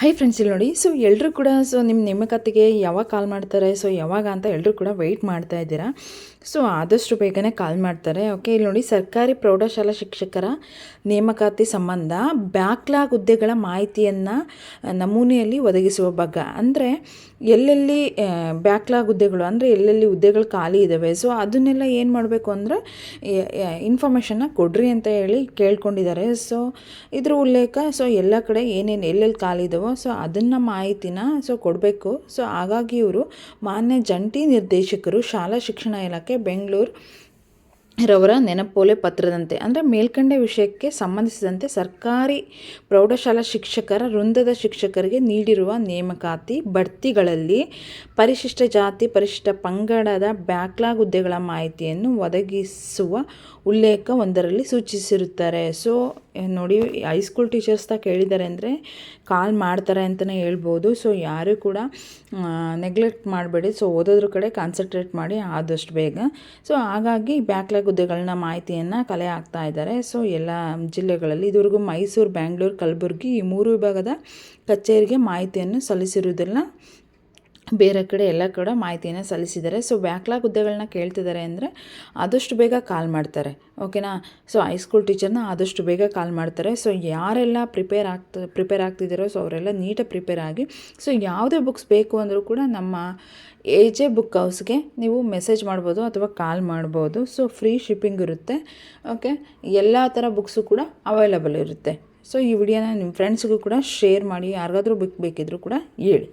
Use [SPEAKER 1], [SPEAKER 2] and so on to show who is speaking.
[SPEAKER 1] Hi friends ಇಲ್ಲಿ ನೋಡಿ. So ಎಲ್ಲರೂ ಕೂಡ ಸೊ ನಿಮ್ಮ ನೇಮಕಾತಿಗೆ ಯಾವಾಗ ಕಾಲ್ ಮಾಡ್ತಾರೆ? ಸೊ ಯಾವಾಗ ಅಂತ ಎಲ್ಲರೂ ಕೂಡ ವೆಯ್ಟ್ ಮಾಡ್ತಾ ಇದ್ದೀರಾ? ಸೊ ಆದಷ್ಟು ಬೇಗನೆ ಕಾಲ್ ಮಾಡ್ತಾರೆ. ಓಕೆ ಇಲ್ಲಿ ನೋಡಿ, ಸರ್ಕಾರಿ ಪ್ರೌಢಶಾಲಾ ಶಿಕ್ಷಕರ ನೇಮಕಾತಿ ಸಂಬಂಧ ಬ್ಯಾಕ್ಲಾಗ್ ಹುದ್ದೆಗಳ ಮಾಹಿತಿಯನ್ನು ನಮೂನೆಯಲ್ಲಿ ಒದಗಿಸುವ ಬಗ್ಗೆ ಅಂದರೆ, ಎಲ್ಲೆಲ್ಲಿ ಬ್ಯಾಕ್ಲಾಗ್ ಹುದ್ದೆಗಳು, ಅಂದರೆ ಎಲ್ಲೆಲ್ಲಿ ಹುದ್ದೆಗಳು ಖಾಲಿ ಇದ್ದಾವೆ ಸೊ ಅದನ್ನೆಲ್ಲ ಏನು ಮಾಡಬೇಕು ಅಂದರೆ ಇನ್ಫಾರ್ಮೇಷನ್ನ ಕೊಡ್ರಿ ಅಂತ ಹೇಳಿ ಕೇಳ್ಕೊಂಡಿದ್ದಾರೆ. ಸೊ ಇದ್ರ ಉಲ್ಲೇಖ ಸೊ ಎಲ್ಲ ಕಡೆ ಏನೇನು, ಎಲ್ಲೆಲ್ಲಿ ಖಾಲಿ ಇದ್ದಾವೋ ಸೊ ಅದನ್ನು ಮಾಹಿತಿನ ಸೊ ಕೊಡಬೇಕು. ಸೊ ಹಾಗಾಗಿ ಇವರು ಮಾನ್ಯ ಜಂಟಿ ನಿರ್ದೇಶಕರು ಶಾಲಾ ಶಿಕ್ಷಣ ಇಲಾಖೆ, ಬೆಂಗಳೂರು ರವರ ನೆನಪೋಲೆ ಪತ್ರದಂತೆ, ಅಂದರೆ ಮೇಲ್ಕಂಡ ವಿಷಯಕ್ಕೆ ಸಂಬಂಧಿಸಿದಂತೆ ಸರ್ಕಾರಿ ಪ್ರೌಢಶಾಲಾ ಶಿಕ್ಷಕರ, ವೃಂದದ ಶಿಕ್ಷಕರಿಗೆ ನೀಡಿರುವ ನೇಮಕಾತಿ ಬಡ್ತಿಗಳಲ್ಲಿ ಪರಿಶಿಷ್ಟ ಜಾತಿ, ಪರಿಶಿಷ್ಟ ಪಂಗಡದ ಬ್ಯಾಕ್ಲಾಗ್ ಹುದ್ದೆಗಳ ಮಾಹಿತಿಯನ್ನು ಒದಗಿಸುವ ಉಲ್ಲೇಖ ಒಂದರಲ್ಲಿ ಸೂಚಿಸಿರುತ್ತಾರೆ. ಸೊ ನೋಡಿ ಹೈಸ್ಕೂಲ್ ಟೀಚರ್ಸ್ ತಾ ಕೇಳಿದ್ದಾರೆ ಅಂದರೆ ಕಾಲ್ ಮಾಡ್ತಾರೆ ಅಂತಲೇ ಹೇಳ್ಬೋದು. ಸೊ ಯಾರೂ ಕೂಡ ನೆಗ್ಲೆಕ್ಟ್ ಮಾಡಬೇಡಿ. ಸೊ ಓದೋದ್ರ ಕಡೆ ಕಾನ್ಸಂಟ್ರೇಟ್ ಮಾಡಿ ಆದಷ್ಟು ಬೇಗ. ಸೊ ಹಾಗಾಗಿ ಬ್ಯಾಕ್ಲಾಗ್ ಹುದ್ದೆಗಳನ್ನ ಮಾಹಿತಿಯನ್ನು ಕಲೆ ಹಾಕ್ತಾ ಇದ್ದಾರೆ ಸೊ ಎಲ್ಲ ಜಿಲ್ಲೆಗಳಲ್ಲಿ ಇದುವರೆಗೂ ಮೈಸೂರು ಬ್ಯಾಂಗ್ಳೂರು ಕಲಬುರಗಿ ಈ ಮೂರು ವಿಭಾಗದ ಕಚೇರಿಗೆ ಮಾಹಿತಿಯನ್ನು ಸಲ್ಲಿಸಿರುವುದನ್ನು ಬೇರೆ ಕಡೆ ಎಲ್ಲ ಕಡೆ ಮಾಹಿತಿಯನ್ನು ಸಲ್ಲಿಸಿದ್ದಾರೆ. ಸೊ ಬ್ಯಾಕ್ಲಾಗ್ ಹುದ್ದೆಗಳನ್ನ ಕೇಳ್ತಿದ್ದಾರೆ ಅಂದರೆ ಆದಷ್ಟು ಬೇಗ ಕಾಲ್ ಮಾಡ್ತಾರೆ. ಓಕೆನಾ ಸೊ ಹೈಸ್ಕೂಲ್ ಟೀಚರ್ನ ಆದಷ್ಟು ಬೇಗ ಕಾಲ್ ಮಾಡ್ತಾರೆ. ಸೊ ಯಾರೆಲ್ಲ ಪ್ರಿಪೇರ್ ಆಗ್ತ ಪ್ರಿಪೇರ್ ಆಗ್ತಿದ್ದೀರೋ ಸೊ ಅವರೆಲ್ಲ ನೀಟಾಗಿ ಪ್ರಿಪೇರ್ ಆಗಿ ಸೊ ಯಾವುದೇ ಬುಕ್ಸ್ ಬೇಕು ಅಂದರೂ ಕೂಡ ನಮ್ಮ ಎ ಜೆ ಬುಕ್ ಹೌಸ್ಗೆ ನೀವು ಮೆಸೇಜ್ ಮಾಡ್ಬೋದು ಅಥವಾ ಕಾಲ್ ಮಾಡ್ಬೋದು. ಸೊ ಫ್ರೀ ಶಿಪ್ಪಿಂಗ್ ಇರುತ್ತೆ. ಓಕೆ ಎಲ್ಲ ಥರ ಬುಕ್ಸು ಕೂಡ ಅವೈಲಬಲ್ ಇರುತ್ತೆ. ಸೊ ಈ ವಿಡಿಯೋನ ನಿಮ್ಮ ಫ್ರೆಂಡ್ಸ್ಗೂ ಕೂಡ ಶೇರ್ ಮಾಡಿ, ಯಾರಿಗಾದ್ರೂ ಬುಕ್ ಬೇಕಿದ್ರೂ ಕೂಡ ಹೇಳಿ.